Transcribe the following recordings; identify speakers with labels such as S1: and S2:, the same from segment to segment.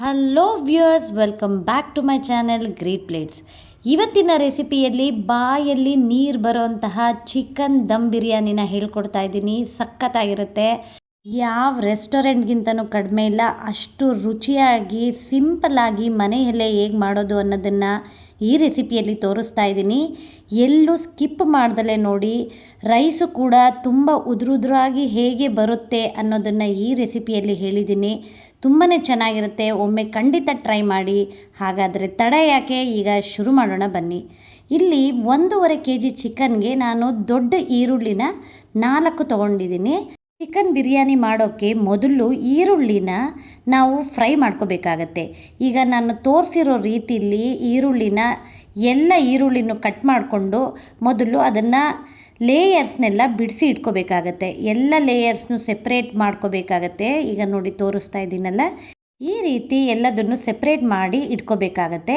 S1: Hello viewers welcome back to my channel great plates ಇವತ್ತಿನ ರೆಸಿಪಿಯಲ್ಲಿ ಬಾಯಲ್ಲಿ ನೀರು ಬರೋಂತಹ ಚಿಕನ್ ದಮ್ ಬಿರಿಯಾನಿನ ಹೇಳ್ಕೊಡ್ತಾ ಇದ್ದೀನಿ. ಸಖತ್ತಾಗಿರುತ್ತೆ. ಯಾವ ರೆಸ್ಟೋರೆಂಟ್ಗಿಂತನೂ ಕಡಿಮೆ ಇಲ್ಲ. ಅಷ್ಟು ರುಚಿಯಾಗಿ ಸಿಂಪಲ್ಲಾಗಿ ಮನೆಯಲ್ಲೇ ಹೇಗೆ ಮಾಡೋದು ಅನ್ನೋದನ್ನು ಈ ರೆಸಿಪಿಯಲ್ಲಿ ತೋರಿಸ್ತಾ ಇದ್ದೀನಿ. ಎಲ್ಲೂ ಸ್ಕಿಪ್ ಮಾಡ್ದಲೇ ನೋಡಿ ರೈಸು ಕೂಡ ತುಂಬ ಉದುರುದ್ರಾಗಿ ಹೇಗೆ ಬರುತ್ತೆ ಅನ್ನೋದನ್ನು ಈ ರೆಸಿಪಿಯಲ್ಲಿ ಹೇಳಿದ್ದೀನಿ. ತುಂಬಾ ಚೆನ್ನಾಗಿರುತ್ತೆ. ಒಮ್ಮೆ ಖಂಡಿತ ಟ್ರೈ ಮಾಡಿ. ಹಾಗಾದರೆ ತಡ ಯಾಕೆ? ಈಗ ಶುರು ಮಾಡೋಣ ಬನ್ನಿ. ಇಲ್ಲಿ ಒಂದೂವರೆ ಕೆ ಜಿ ಚಿಕನ್ಗೆ ನಾನು ದೊಡ್ಡ ಈರುಳ್ಳಿನ ನಾಲ್ಕು ತೊಗೊಂಡಿದ್ದೀನಿ. ಚಿಕನ್ ಬಿರಿಯಾನಿ ಮಾಡೋಕ್ಕೆ ಮೊದಲು ಈರುಳ್ಳಿನ ನಾವು ಫ್ರೈ ಮಾಡ್ಕೋಬೇಕಾಗತ್ತೆ. ಈಗ ನಾನು ತೋರಿಸಿರೋ ರೀತಿಯಲ್ಲಿ ಈರುಳ್ಳಿನ ಎಲ್ಲ ಈರುಳ್ಳಿನೂ ಕಟ್ ಮಾಡಿಕೊಂಡು ಮೊದಲು ಅದನ್ನು ಲೇಯರ್ಸ್ನೆಲ್ಲ ಬಿಡಿಸಿ ಇಟ್ಕೋಬೇಕಾಗತ್ತೆ. ಎಲ್ಲ ಲೇಯರ್ಸ್ನು ಸೆಪ್ರೇಟ್ ಮಾಡ್ಕೋಬೇಕಾಗತ್ತೆ. ಈಗ ನೋಡಿ ತೋರಿಸ್ತಾ ಇದ್ದೀನಲ್ಲ. ಈ ರೀತಿ ಎಲ್ಲದನ್ನು ಸೆಪ್ರೇಟ್ ಮಾಡಿ ಇಟ್ಕೋಬೇಕಾಗತ್ತೆ.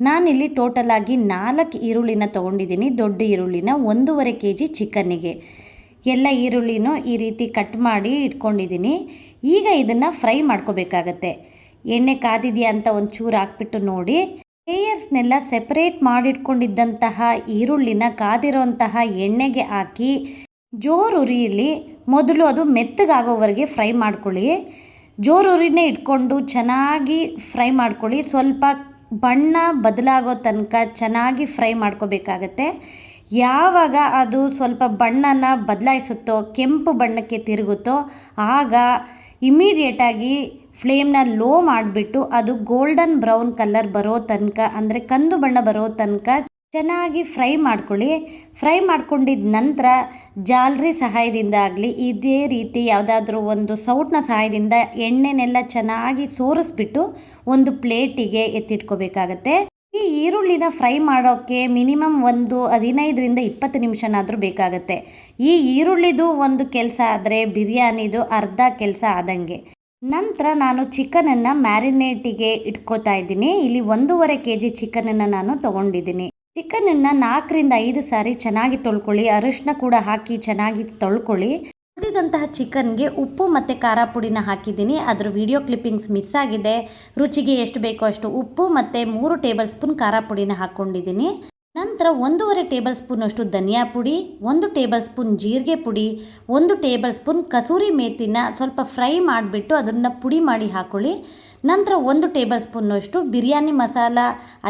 S1: ನಾನಿಲ್ಲಿ ಟೋಟಲ್ ಆಗಿ ನಾಲ್ಕು ಈರುಳ್ಳಿನ ತೊಗೊಂಡಿದ್ದೀನಿ. ದೊಡ್ಡ ಈರುಳ್ಳಿನ ಒಂದೂವರೆ ಕೆ ಜಿ ಚಿಕನ್ನಿಗೆ. ಎಲ್ಲ ಈರುಳ್ಳಿನೂ ಈ ರೀತಿ ಕಟ್ ಮಾಡಿ ಇಟ್ಕೊಂಡಿದ್ದೀನಿ. ಈಗ ಇದನ್ನು ಫ್ರೈ ಮಾಡ್ಕೋಬೇಕಾಗತ್ತೆ. ಎಣ್ಣೆ ಕಾದಿದೆಯಾ ಅಂತ ಒಂದು ಚೂರು ಹಾಕ್ಬಿಟ್ಟು ನೋಡಿ. ಲೇಯರ್ಸ್ನೆಲ್ಲ ಸೆಪರೇಟ್ ಮಾಡಿಟ್ಕೊಂಡಿದ್ದಂತಹ ಈರುಳ್ಳಿನ ಕಾದಿರೋಂತಹ ಎಣ್ಣೆಗೆ ಹಾಕಿ ಜೋರು ಉರಿಯಲ್ಲಿ ಮೊದಲು ಅದು ಮೆತ್ತಗಾಗೋವರೆಗೆ ಫ್ರೈ ಮಾಡ್ಕೊಳ್ಳಿ. ಜೋರು ಉರಿನೇ ಇಟ್ಕೊಂಡು ಚೆನ್ನಾಗಿ ಫ್ರೈ ಮಾಡ್ಕೊಳ್ಳಿ. ಸ್ವಲ್ಪ ಬಣ್ಣ ಬದಲಾಗೋ ತನಕ ಚೆನ್ನಾಗಿ ಫ್ರೈ ಮಾಡ್ಕೋಬೇಕಾಗತ್ತೆ. ಯಾವಾಗ ಅದು ಸ್ವಲ್ಪ ಬಣ್ಣನ ಬದಲಾಯಿಸುತ್ತೋ, ಕೆಂಪು ಬಣ್ಣಕ್ಕೆ ತಿರುಗುತ್ತೋ, ಆಗ ಇಮಿಡಿಯೇಟಾಗಿ ಫ್ಲೇಮ್ನ ಲೋ ಮಾಡಿಬಿಟ್ಟು ಅದು ಗೋಲ್ಡನ್ ಬ್ರೌನ್ ಕಲರ್ ಬರೋ ತನಕ, ಅಂದರೆ ಕಂದು ಬಣ್ಣ ಬರೋ ತನಕ ಚೆನ್ನಾಗಿ ಫ್ರೈ ಮಾಡ್ಕೊಳ್ಳಿ. ಫ್ರೈ ಮಾಡ್ಕೊಂಡಿದ್ದ ನಂತರ ಜಾಲರಿ ಸಹಾಯದಿಂದ ಆಗಲಿ, ಇದೇ ರೀತಿ ಯಾವುದಾದ್ರೂ ಒಂದು ಸೌಟ್ನ ಸಹಾಯದಿಂದ ಎಣ್ಣೆನೆಲ್ಲ ಚೆನ್ನಾಗಿ ಸೋರಿಸ್ಬಿಟ್ಟು ಒಂದು ಪ್ಲೇಟಿಗೆ ಎತ್ತಿಟ್ಕೋಬೇಕಾಗತ್ತೆ. ಈ ಈರುಳ್ಳಿನ ಫ್ರೈ ಮಾಡೋಕ್ಕೆ ಮಿನಿಮಮ್ ಒಂದು ಹದಿನೈದರಿಂದ ಇಪ್ಪತ್ತು ನಿಮಿಷನಾದರೂ ಬೇಕಾಗತ್ತೆ. ಈ ಈರುಳ್ಳಿದು ಒಂದು ಕೆಲಸ ಆದರೆ ಬಿರಿಯಾನಿದು ಅರ್ಧ ಕೆಲಸ ಆದಂಗೆ. ನಂತರ ನಾನು ಚಿಕನನ್ನು ಮ್ಯಾರಿನೇಟಿಗೆ ಇಟ್ಕೊತಾ ಇದ್ದೀನಿ. ಇಲ್ಲಿ ಒಂದೂವರೆ ಕೆ ಜಿ ಚಿಕನನ್ನು ನಾನು ತೊಗೊಂಡಿದ್ದೀನಿ. ಚಿಕನನ್ನು ನಾಲ್ಕರಿಂದ ಐದು ಸಾರಿ ಚೆನ್ನಾಗಿ ತೊಳ್ಕೊಳ್ಳಿ. ಅರಿಶಿನ ಕೂಡ ಹಾಕಿ ಚೆನ್ನಾಗಿ ತೊಳ್ಕೊಳ್ಳಿ. ಕುದಿದಂತಹ ಚಿಕನ್ಗೆ ಉಪ್ಪು ಮತ್ತು ಖಾರ ಪುಡಿನ ಹಾಕಿದ್ದೀನಿ. ಅದರ ವಿಡಿಯೋ ಕ್ಲಿಪ್ಪಿಂಗ್ಸ್ ಮಿಸ್ ಆಗಿದೆ. ರುಚಿಗೆ ಎಷ್ಟು ಬೇಕೋ ಅಷ್ಟು ಉಪ್ಪು ಮತ್ತು ಮೂರು ಟೇಬಲ್ ಸ್ಪೂನ್ ಖಾರ ಪುಡಿನ ಹಾಕ್ಕೊಂಡಿದ್ದೀನಿ ನಂತರ ಒಂದೂವರೆ ಟೇಬಲ್ ಸ್ಪೂನಷ್ಟು ಧನಿಯಾ ಪುಡಿ, ಒಂದು ಟೇಬಲ್ ಸ್ಪೂನ್ ಜೀರಿಗೆ ಪುಡಿ, ಒಂದು ಟೇಬಲ್ ಸ್ಪೂನ್ ಕಸೂರಿ ಮೇಥಿನ ಸ್ವಲ್ಪ ಫ್ರೈ ಮಾಡಿಬಿಟ್ಟು ಅದನ್ನು ಪುಡಿ ಮಾಡಿ ಹಾಕ್ಕೊಳ್ಳಿ ನಂತರ ಒಂದು ಟೇಬಲ್ ಸ್ಪೂನಷ್ಟು ಬಿರಿಯಾನಿ ಮಸಾಲ,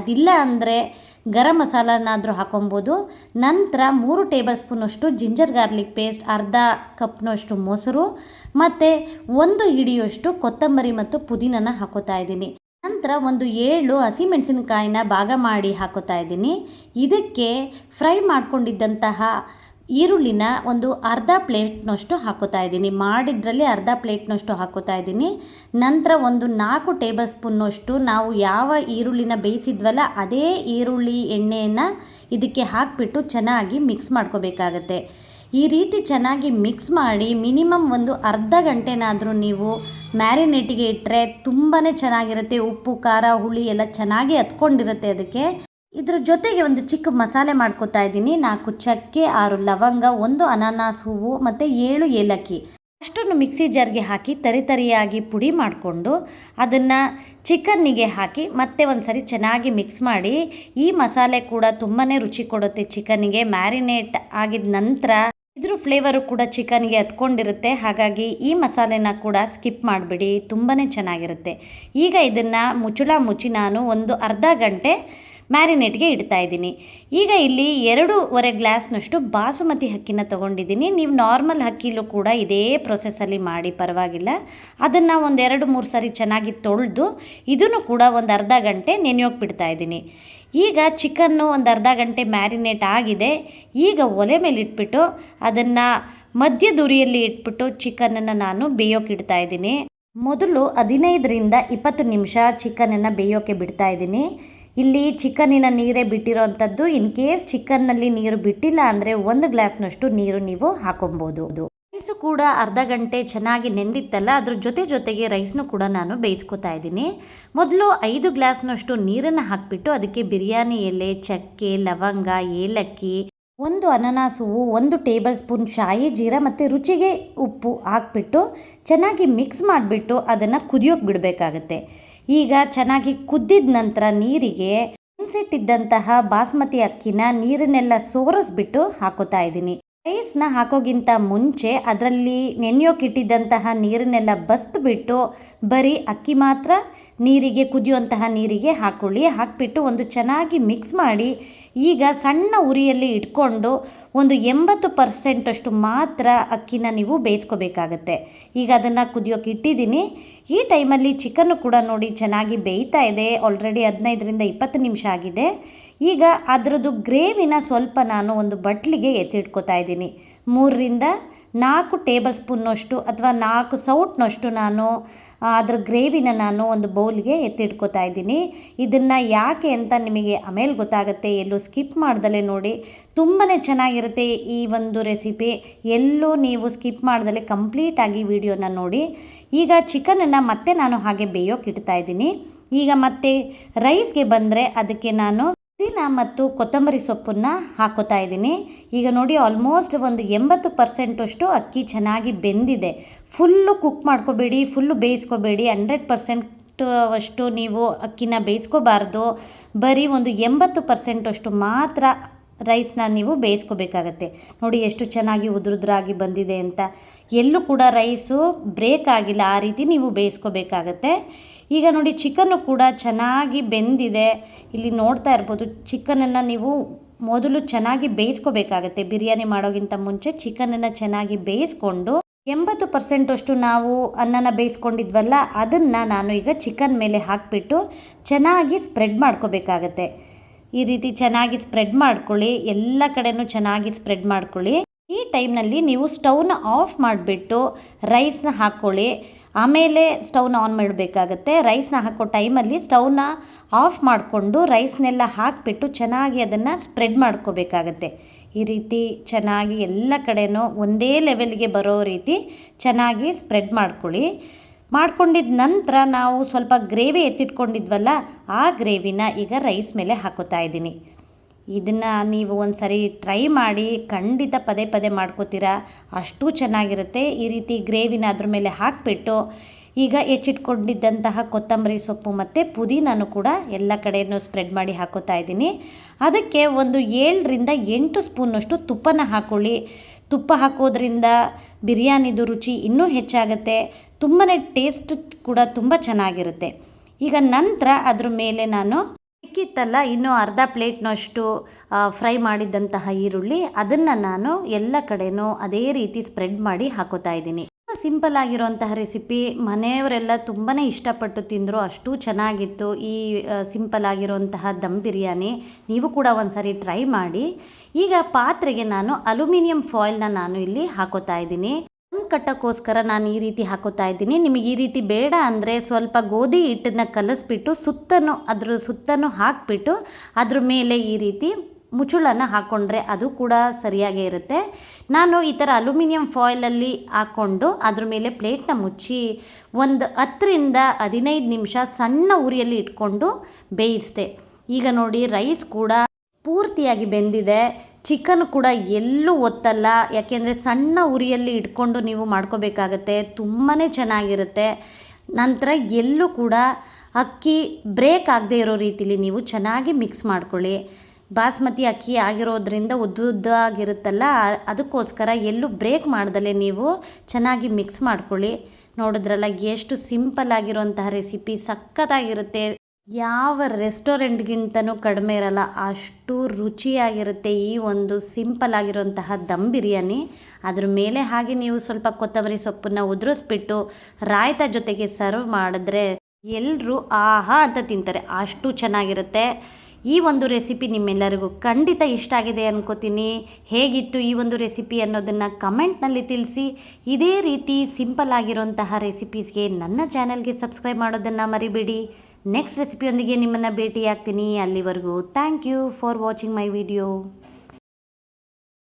S1: ಅದಿಲ್ಲ ಅಂದರೆ ಗರಂ ಮಸಾಲನಾದರೂ ಹಾಕೊಬೋದು. ನಂತರ ಮೂರು ಟೇಬಲ್ ಸ್ಪೂನಷ್ಟು ಜಿಂಜರ್ ಗಾರ್ಲಿಕ್ ಪೇಸ್ಟ್, ಅರ್ಧ ಕಪ್ನಷ್ಟು ಮೊಸರು, ಮತ್ತು ಒಂದು ಹಿಡಿಯಷ್ಟು ಕೊತ್ತಂಬರಿ ಮತ್ತು ಪುದೀನನ ಹಾಕೋತಾ ಇದ್ದೀನಿ. ನಂತರ ಒಂದು ಏಳು ಹಸಿಮೆಣಸಿನಕಾಯಿನ ಭಾಗ ಮಾಡಿ ಹಾಕೋತಾ ಇದ್ದೀನಿ. ಇದಕ್ಕೆ ಫ್ರೈ ಮಾಡ್ಕೊಂಡಿದ್ದಂತಹ ಈರುಳ್ಳಿನ ಒಂದು ಅರ್ಧ ಪ್ಲೇಟ್ನಷ್ಟು ಹಾಕೋತಾ ಇದ್ದೀನಿ. ಮಾಡಿದ್ರಲ್ಲಿ ಅರ್ಧ ಪ್ಲೇಟ್ನಷ್ಟು ಹಾಕೋತಾ ಇದ್ದೀನಿ. ನಂತರ ಒಂದು ನಾಲ್ಕು ಟೇಬಲ್ ಸ್ಪೂನ್ನಷ್ಟು ನಾವು ಯಾವ ಈರುಳ್ಳಿನ ಬೇಯಿಸಿದ್ವಲ್ಲ ಅದೇ ಈರುಳ್ಳಿ ಎಣ್ಣೆಯನ್ನು ಇದಕ್ಕೆ ಹಾಕಿಬಿಟ್ಟು ಚೆನ್ನಾಗಿ ಮಿಕ್ಸ್ ಮಾಡ್ಕೋಬೇಕಾಗತ್ತೆ. ಈ ರೀತಿ ಚೆನ್ನಾಗಿ ಮಿಕ್ಸ್ ಮಾಡಿ ಮಿನಿಮಮ್ ಒಂದು ಅರ್ಧ ಗಂಟೆನಾದರೂ ನೀವು ಮ್ಯಾರಿನೇಟಿಗೆ ಇಟ್ಟರೆ ತುಂಬಾ ಚೆನ್ನಾಗಿರುತ್ತೆ. ಉಪ್ಪು, ಖಾರ, ಹುಳಿ ಎಲ್ಲ ಚೆನ್ನಾಗಿ ಹತ್ಕೊಂಡಿರುತ್ತೆ ಅದಕ್ಕೆ. ಇದ್ರ ಜೊತೆಗೆ ಒಂದು ಚಿಕ್ಕ ಮಸಾಲೆ ಮಾಡ್ಕೋತಾ ಇದ್ದೀನಿ. ನಾಲ್ಕು ಚಕ್ಕೆ, ಆರು ಲವಂಗ, ಒಂದು ಅನಾನಸ್ ಹೂವು ಮತ್ತು ಏಳು ಏಲಕ್ಕಿ. ಅಷ್ಟನ್ನು ಮಿಕ್ಸಿ ಜಾರ್ಗೆ ಹಾಕಿ ತರಿ ತರಿಯಾಗಿ ಪುಡಿ ಮಾಡಿಕೊಂಡು ಅದನ್ನು ಚಿಕನ್ನಿಗೆ ಹಾಕಿ ಮತ್ತೆ ಒಂದು ಸರಿ ಚೆನ್ನಾಗಿ ಮಿಕ್ಸ್ ಮಾಡಿ ಈ ಮಸಾಲೆ ಕೂಡ ತುಂಬಾ ರುಚಿ ಕೊಡುತ್ತೆ ಚಿಕನ್ನಿಗೆ ಮ್ಯಾರಿನೇಟ್ ಆಗಿದ ನಂತರ ಇದ್ರ ಫ್ಲೇವರು ಕೂಡ ಚಿಕನ್ಗೆ ಹತ್ಕೊಂಡಿರುತ್ತೆ ಹಾಗಾಗಿ ಈ ಮಸಾಲೆನ ಕೂಡ ಸ್ಕಿಪ್ ಮಾಡಿಬಿಡಿ ತುಂಬಾ ಚೆನ್ನಾಗಿರುತ್ತೆ. ಈಗ ಇದನ್ನು ಮುಚ್ಚಳ ಮುಚ್ಚಿ ನಾನು ಒಂದು ಅರ್ಧ ಗಂಟೆ ಮ್ಯಾರಿನೇಟ್ಗೆ ಇಡ್ತಾ ಇದ್ದೀನಿ. ಈಗ ಇಲ್ಲಿ ಎರಡೂವರೆ ಗ್ಲಾಸ್ನಷ್ಟು ಬಾಸುಮತಿ ಅಕ್ಕಿನ ತೊಗೊಂಡಿದ್ದೀನಿ. ನೀವು ನಾರ್ಮಲ್ ಅಕ್ಕಿಲೂ ಕೂಡ ಇದೇ ಪ್ರೊಸೆಸ್ಸಲ್ಲಿ ಮಾಡಿ ಪರವಾಗಿಲ್ಲ. ಅದನ್ನು ಒಂದೆರಡು ಮೂರು ಸಾರಿ ಚೆನ್ನಾಗಿ ತೊಳೆದು ಇದನ್ನು ಕೂಡ ಒಂದು ಅರ್ಧ ಗಂಟೆ ನೆನೆಯೋಕೆ ಬಿಡ್ತಾ ಇದ್ದೀನಿ. ಈಗ ಚಿಕನ್ನು ಒಂದು ಅರ್ಧ ಗಂಟೆ ಮ್ಯಾರಿನೇಟ್ ಆಗಿದೆ. ಈಗ ಒಲೆ ಮೇಲೆ ಇಟ್ಬಿಟ್ಟು ಅದನ್ನು ಮಧ್ಯ ದುರಿಯಲ್ಲಿ ಇಟ್ಬಿಟ್ಟು ಚಿಕನನ್ನು ನಾನು ಬೇಯೋಕೆ ಇಡ್ತಾ ಇದ್ದೀನಿ. ಮೊದಲು ಹದಿನೈದರಿಂದ ಇಪ್ಪತ್ತು ನಿಮಿಷ ಚಿಕನನ್ನು ಬೇಯೋಕೆ ಬಿಡ್ತಾ ಇದ್ದೀನಿ. ಇಲ್ಲಿ ಚಿಕನ್ನಿನ ನೀರೇ ಬಿಟ್ಟಿರೋವಂಥದ್ದು ಇನ್ ಕೇಸ್ ಚಿಕನ್ನಲ್ಲಿ ನೀರು ಬಿಟ್ಟಿಲ್ಲ ಅಂದರೆ ಒಂದು ಗ್ಲಾಸ್ನಷ್ಟು ನೀರು ನೀವು ಹಾಕೊಬೋದು. ರೈಸು ಕೂಡ ಅರ್ಧ ಗಂಟೆ ಚೆನ್ನಾಗಿ ನೆಂದಿತ್ತಲ್ಲ, ಅದ್ರ ಜೊತೆ ಜೊತೆಗೆ ರೈಸ್ನು ಕೂಡ ನಾನು ಬೇಯಿಸ್ಕೊತಾ ಇದ್ದೀನಿ. ಮೊದಲು ಐದು ಗ್ಲಾಸ್ನಷ್ಟು ನೀರನ್ನು ಹಾಕಿಬಿಟ್ಟು ಅದಕ್ಕೆ ಬಿರಿಯಾನಿ ಎಲೆ, ಚಕ್ಕೆ, ಲವಂಗ, ಏಲಕ್ಕಿ, ಒಂದು ಅನನಾಸು ಒಂದು ಟೇಬಲ್ ಸ್ಪೂನ್ ಶಾಯಿ, ಜೀರ ಮತ್ತು ರುಚಿಗೆ ಉಪ್ಪು ಹಾಕ್ಬಿಟ್ಟು ಚೆನ್ನಾಗಿ ಮಿಕ್ಸ್ ಮಾಡಿಬಿಟ್ಟು ಅದನ್ನು ಕುದಿಯೋಕೆ ಬಿಡಬೇಕಾಗತ್ತೆ. ಈಗ ಚೆನ್ನಾಗಿ ಕುದ್ದಿದ ನಂತರ ನೀರಿಗೆ ನೆನೆಸಿಟ್ಟಿದ್ದಂತಹ ಬಾಸ್ಮತಿ ಅಕ್ಕಿನ ನೀರನ್ನೆಲ್ಲ ಸೋರಿಸ್ಬಿಟ್ಟು ಹಾಕೋತಾ ಇದ್ದೀನಿ. ರೈಸ್ನ ಹಾಕೋಗಿಂತ ಮುಂಚೆ ಅದರಲ್ಲಿ ನೆನೆಯೋಕ್ಕಿಟ್ಟಿದ್ದಂತಹ ನೀರನ್ನೆಲ್ಲ ಬಸ್ದುಬಿಟ್ಟು ಬರೀ ಅಕ್ಕಿ ಮಾತ್ರ ನೀರಿಗೆ ಕುದಿಯುವಂತಹ ನೀರಿಗೆ ಹಾಕ್ಕೊಳ್ಳಿ ಹಾಕಿಬಿಟ್ಟು ಒಂದು ಚೆನ್ನಾಗಿ ಮಿಕ್ಸ್ ಮಾಡಿ ಈಗ ಸಣ್ಣ ಉರಿಯಲ್ಲಿ ಇಟ್ಕೊಂಡು ಒಂದು ಎಂಬತ್ತು ಪರ್ಸೆಂಟಷ್ಟು ಮಾತ್ರ ಅಕ್ಕಿನ ನೀವು ಬೇಯಿಸ್ಕೋಬೇಕಾಗತ್ತೆ. ಈಗ ಅದನ್ನು ಕುದಿಯೋಕೆ ಇಟ್ಟಿದ್ದೀನಿ ಈ ಟೈಮಲ್ಲಿ ಚಿಕನ್ನು ಕೂಡ ನೋಡಿ ಚೆನ್ನಾಗಿ ಬೇಯ್ತಾ ಇದೆ. ಆಲ್ರೆಡಿ ಹದಿನೈದರಿಂದ ಇಪ್ಪತ್ತು ನಿಮಿಷ ಆಗಿದೆ. ಈಗ ಅದರದ್ದು ಗ್ರೇವಿನ ಸ್ವಲ್ಪ ನಾನು ಒಂದು ಬಟ್ಲಿಗೆ ಎತ್ತಿಟ್ಕೋತಾ ಇದ್ದೀನಿ. ಮೂರರಿಂದ ನಾಲ್ಕು ಟೇಬಲ್ ಸ್ಪೂನ್ನಷ್ಟು ಅಥವಾ ನಾಲ್ಕು ಸೌಟ್ನಷ್ಟು ನಾನು ಅದ್ರ ಗ್ರೇವಿನ ನಾನು ಒಂದು ಬೌಲ್ಗೆ ಎತ್ತಿಟ್ಕೋತಾ ಇದ್ದೀನಿ. ಇದನ್ನು ಯಾಕೆ ಅಂತ ನಿಮಗೆ ಆಮೇಲೆ ಗೊತ್ತಾಗುತ್ತೆ. ಎಲ್ಲೂ ಸ್ಕಿಪ್ ಮಾಡ್ದಲೇ ನೋಡಿ. ತುಂಬಾ ಚೆನ್ನಾಗಿರುತ್ತೆ ಈ ಒಂದು ರೆಸಿಪಿ. ಎಲ್ಲೂ ನೀವು ಸ್ಕಿಪ್ ಮಾಡ್ದಲೇ ಕಂಪ್ಲೀಟಾಗಿ ವಿಡಿಯೋನ ನೋಡಿ. ಈಗ ಚಿಕನನ್ನು ಮತ್ತೆ ನಾನು ಹಾಗೆ ಬೇಯೋಕೆ ಇಡ್ತಾ ಇದ್ದೀನಿ. ಈಗ ಮತ್ತೆ ರೈಸ್ಗೆ ಬಂದರೆ ಅದಕ್ಕೆ ನಾನು ಪುದೀನ ಮತ್ತು ಕೊತ್ತಂಬರಿ ಸೊಪ್ಪನ್ನು ಹಾಕೋತಾ ಇದ್ದೀನಿ. ಈಗ ನೋಡಿ ಆಲ್ಮೋಸ್ಟ್ ಒಂದು ಎಂಬತ್ತು ಪರ್ಸೆಂಟಷ್ಟು ಅಕ್ಕಿ ಚೆನ್ನಾಗಿ ಬೆಂದಿದೆ. ಫುಲ್ಲು ಕುಕ್ ಮಾಡ್ಕೋಬೇಡಿ ಫುಲ್ಲು ಬೇಯಿಸ್ಕೋಬೇಡಿ. ಹಂಡ್ರೆಡ್ ಪರ್ಸೆಂಟ್ ಅಷ್ಟು ನೀವು ಅಕ್ಕಿನ ಬೇಯಿಸ್ಕೋಬಾರ್ದು. ಬರೀ ಒಂದು ಎಂಬತ್ತು ಪರ್ಸೆಂಟಷ್ಟು ಮಾತ್ರ ರೈಸ್ನ ನೀವು ಬೇಯಿಸ್ಕೋಬೇಕಾಗತ್ತೆ. ನೋಡಿ, ಎಷ್ಟು ಚೆನ್ನಾಗಿ ಉದುರುದ್ರಾಗಿ ಬಂದಿದೆ ಅಂತ. ಎಲ್ಲೂ ಕೂಡ ರೈಸು ಬ್ರೇಕ್ ಆಗಿಲ್ಲ. ಆ ರೀತಿ ನೀವು ಬೇಯಿಸ್ಕೋಬೇಕಾಗತ್ತೆ. ಈಗ ನೋಡಿ ಚಿಕನ್ನು ಕೂಡ ಚೆನ್ನಾಗಿ ಬೆಂದಿದೆ. ಇಲ್ಲಿ ನೋಡ್ತಾ ಇರ್ಬೋದು ಚಿಕನನ್ನು ನೀವು ಮೊದಲು ಚೆನ್ನಾಗಿ ಬೇಯಿಸ್ಕೋಬೇಕಾಗತ್ತೆ. ಬಿರಿಯಾನಿ ಮಾಡೋಕ್ಕಿಂತ ಮುಂಚೆ ಚಿಕನನ್ನು ಚೆನ್ನಾಗಿ ಬೇಯಿಸ್ಕೊಂಡು ಎಂಬತ್ತು ಪರ್ಸೆಂಟಷ್ಟು ನಾವು ಅನ್ನನ ಬೇಯಿಸ್ಕೊಂಡಿದ್ವಲ್ಲ, ಅದನ್ನು ನಾನು ಈಗ ಚಿಕನ್ ಮೇಲೆ ಹಾಕಿಬಿಟ್ಟು ಚೆನ್ನಾಗಿ ಸ್ಪ್ರೆಡ್ ಮಾಡ್ಕೋಬೇಕಾಗತ್ತೆ. ಈ ರೀತಿ ಚೆನ್ನಾಗಿ ಸ್ಪ್ರೆಡ್ ಮಾಡ್ಕೊಳ್ಳಿ, ಎಲ್ಲ ಕಡೆನೂ ಚೆನ್ನಾಗಿ ಸ್ಪ್ರೆಡ್ ಮಾಡ್ಕೊಳ್ಳಿ. ಈ ಟೈಮ್ನಲ್ಲಿ ನೀವು ಸ್ಟವ್ನ ಆಫ್ ಮಾಡಿಬಿಟ್ಟು ರೈಸ್ನ ಹಾಕ್ಕೊಳ್ಳಿ. ಆಮೇಲೆ ಸ್ಟವ್ನ ಆನ್ ಮಾಡಬೇಕಾಗತ್ತೆ. ರೈಸ್ನ ಹಾಕೋ ಟೈಮಲ್ಲಿ ಸ್ಟವ್ನ ಆಫ್ ಮಾಡಿಕೊಂಡು ರೈಸ್ನೆಲ್ಲ ಹಾಕಿಬಿಟ್ಟು ಚೆನ್ನಾಗಿ ಅದನ್ನು ಸ್ಪ್ರೆಡ್ ಮಾಡ್ಕೋಬೇಕಾಗತ್ತೆ. ಈ ರೀತಿ ಚೆನ್ನಾಗಿ ಎಲ್ಲ ಕಡೆನೂ ಒಂದೇ ಲೆವೆಲ್ಗೆ ಬರೋ ರೀತಿ ಚೆನ್ನಾಗಿ ಸ್ಪ್ರೆಡ್ ಮಾಡ್ಕೊಳ್ಳಿ. ಮಾಡ್ಕೊಂಡಿದ್ದ ನಂತರ ನಾವು ಸ್ವಲ್ಪ ಗ್ರೇವಿ ಎತ್ತಿಟ್ಕೊಂಡಿದ್ವಲ್ಲ, ಆ ಗ್ರೇವಿನ ಈಗ ರೈಸ್ ಮೇಲೆ ಹಾಕೋತಾ ಇದ್ದೀನಿ. ಇದನ್ನು ನೀವು ಒಂದು ಸರಿ ಟ್ರೈ ಮಾಡಿ ಖಂಡಿತ ಪದೇ ಪದೇ ಮಾಡ್ಕೋತೀರಾ? ಅಷ್ಟು ಚೆನ್ನಾಗಿರುತ್ತೆ. ಈ ರೀತಿ ಗ್ರೇವಿನ ಅದ್ರ ಮೇಲೆ ಹಾಕಿಬಿಟ್ಟು ಈಗ ಹೆಚ್ಚಿಟ್ಕೊಂಡಿದ್ದಂತಹ ಕೊತ್ತಂಬರಿ ಸೊಪ್ಪು ಮತ್ತು ಪುದೀನೂ ಕೂಡ ಎಲ್ಲ ಕಡೆಯೂ ಸ್ಪ್ರೆಡ್ ಮಾಡಿ ಹಾಕೋತಾ ಇದ್ದೀನಿ. ಅದಕ್ಕೆ ಒಂದು ಏಳರಿಂದ ಎಂಟು ಸ್ಪೂನಷ್ಟು ತುಪ್ಪನ ಹಾಕ್ಕೊಳ್ಳಿ ತುಪ್ಪ ಹಾಕೋದ್ರಿಂದ ಬಿರಿಯಾನಿದು ರುಚಿ ಇನ್ನೂ ಹೆಚ್ಚಾಗುತ್ತೆ. ತುಂಬಾ ಟೇಸ್ಟ್ ಕೂಡ ತುಂಬ ಚೆನ್ನಾಗಿರುತ್ತೆ. ಈಗ ನಂತರ ಅದ್ರ ಮೇಲೆ ನಾನು ಸಿಕ್ಕಿತ್ತಲ್ಲ ಇನ್ನೂ ಅರ್ಧ ಪ್ಲೇಟ್ನಷ್ಟು ಫ್ರೈ ಮಾಡಿದ್ದಂತಹ ಈರುಳ್ಳಿ, ಅದನ್ನು ನಾನು ಎಲ್ಲ ಕಡೆನೂ ಅದೇ ರೀತಿ ಸ್ಪ್ರೆಡ್ ಮಾಡಿ ಹಾಕೋತಾ ಇದ್ದೀನಿ. ಸಿಂಪಲ್ ಆಗಿರುವಂತಹ ರೆಸಿಪಿ. ಮನೆಯವರೆಲ್ಲ ತುಂಬಾ ಇಷ್ಟಪಟ್ಟು ತಿಂದರು, ಅಷ್ಟು ಚೆನ್ನಾಗಿತ್ತು ಈ ಸಿಂಪಲ್ ಆಗಿರುವಂತಹ ದಮ್ ಬಿರಿಯಾನಿ. ನೀವು ಕೂಡ ಒಂದು ಸಾರಿ ಟ್ರೈ ಮಾಡಿ. ಈಗ ಪಾತ್ರೆಗೆ ನಾನು ಅಲ್ಯೂಮಿನಿಯಂ ಫಾಯಿಲ್ನ ನಾನು ಇಲ್ಲಿ ಹಾಕೋತಾ ಇದ್ದೀನಿ. ಕಟ್ಟೋಕ್ಕೋಸ್ಕರ ನಾನು ಈ ರೀತಿ ಹಾಕೋತಾ ಇದ್ದೀನಿ. ನಿಮಗೆ ಈ ರೀತಿ ಬೇಡ ಅಂದರೆ ಸ್ವಲ್ಪ ಗೋಧಿ ಹಿಟ್ಟನ್ನು ಕಲಸ್ಬಿಟ್ಟು ಸುತ್ತನೂ ಅದ್ರ ಸುತ್ತನೂ ಹಾಕಿಬಿಟ್ಟು ಅದ್ರ ಮೇಲೆ ಈ ರೀತಿ ಮುಚ್ಚುಳನ್ನು ಹಾಕ್ಕೊಂಡ್ರೆ ಅದು ಕೂಡ ಸರಿಯಾಗೇ ಇರುತ್ತೆ. ನಾನು ಈ ಥರ ಅಲ್ಯೂಮಿನಿಯಂ ಫಾಯ್ಲಲ್ಲಿ ಹಾಕ್ಕೊಂಡು ಅದ್ರ ಮೇಲೆ ಪ್ಲೇಟ್ನ ಮುಚ್ಚಿ ಒಂದು ಹತ್ತರಿಂದ ಹದಿನೈದು ನಿಮಿಷ ಸಣ್ಣ ಉರಿಯಲ್ಲಿ ಇಟ್ಕೊಂಡು ಬೇಯಿಸಿದೆ. ಈಗ ನೋಡಿ ರೈಸ್ ಕೂಡ ಪೂರ್ತಿಯಾಗಿ ಬೆಂದಿದೆ. ಚಿಕನ್ ಕೂಡ ಎಲ್ಲೂ ಒತ್ತಲ್ಲ. ಯಾಕೆಂದರೆ ಸಣ್ಣ ಉರಿಯಲ್ಲಿ ಇಟ್ಕೊಂಡು ನೀವು ಮಾಡ್ಕೋಬೇಕಾಗತ್ತೆ. ತುಂಬಾ ಚೆನ್ನಾಗಿರುತ್ತೆ. ನಂತರ ಎಲ್ಲೂ ಕೂಡ ಅಕ್ಕಿ ಬ್ರೇಕ್ ಆಗದೆ ಇರೋ ರೀತಿಲಿ ನೀವು ಚೆನ್ನಾಗಿ ಮಿಕ್ಸ್ ಮಾಡ್ಕೊಳ್ಳಿ. ಬಾಸ್ಮತಿ ಅಕ್ಕಿ ಆಗಿರೋದ್ರಿಂದ ಉದ್ದುದ್ದಾಗಿರುತ್ತಲ್ಲ, ಅದಕ್ಕೋಸ್ಕರ ಎಲ್ಲೂ ಬ್ರೇಕ್ ಮಾಡ್ದಲೇ ನೀವು ಚೆನ್ನಾಗಿ ಮಿಕ್ಸ್ ಮಾಡ್ಕೊಳ್ಳಿ. ನೋಡಿದ್ರಲ್ಲ ಎಷ್ಟು ಸಿಂಪಲ್ ಆಗಿರುವಂತಹ ರೆಸಿಪಿ ಸಖತ್ತಾಗಿರುತ್ತೆ. ಯಾವ ರೆಸ್ಟೋರೆಂಟ್ಗಿಂತನೂ ಕಡಿಮೆ ಇರಲ್ಲ. ಅಷ್ಟು ರುಚಿಯಾಗಿರುತ್ತೆ ಈ ಒಂದು ಸಿಂಪಲ್ ಆಗಿರುವಂತಹ ದಮ್ ಬಿರಿಯಾನಿ. ಅದ್ರ ಮೇಲೆ ಹಾಗೆ ನೀವು ಸ್ವಲ್ಪ ಕೊತ್ತಂಬರಿ ಸೊಪ್ಪನ್ನು ಉದುರಿಸ್ಬಿಟ್ಟು ರಾಯ್ತ ಜೊತೆಗೆ ಸರ್ವ್ ಮಾಡಿದ್ರೆ ಎಲ್ಲರೂ ಆಹಾ ಅಂತ ತಿಂತಾರೆ. ಅಷ್ಟು ಚೆನ್ನಾಗಿರುತ್ತೆ. ಈ ಒಂದು ರೆಸಿಪಿ ನಿಮ್ಮೆಲ್ಲರಿಗೂ ಖಂಡಿತ ಇಷ್ಟ ಆಗಿದೆ ಅನ್ಕೋತೀನಿ. ಹೇಗಿತ್ತು ಈ ಒಂದು ರೆಸಿಪಿ ಅನ್ನೋದನ್ನು ಕಮೆಂಟ್ನಲ್ಲಿ ತಿಳಿಸಿ. ಇದೇ ರೀತಿ ಸಿಂಪಲ್ ಆಗಿರೋಂತಹ ರೆಸಿಪೀಸ್ಗೆ ನನ್ನ ಚಾನಲ್ಗೆ ಸಬ್ಸ್ಕ್ರೈಬ್ ಮಾಡೋದನ್ನು ಮರಿಬೇಡಿ. ನೆಕ್ಸ್ಟ್ ರೆಸಿಪಿಯೊಂದಿಗೆ ನಿಮ್ಮನ್ನು ಭೇಟಿ ಆಗ್ತೀನಿ ಅಲ್ಲಿವರೆಗೂ thank you for watching my video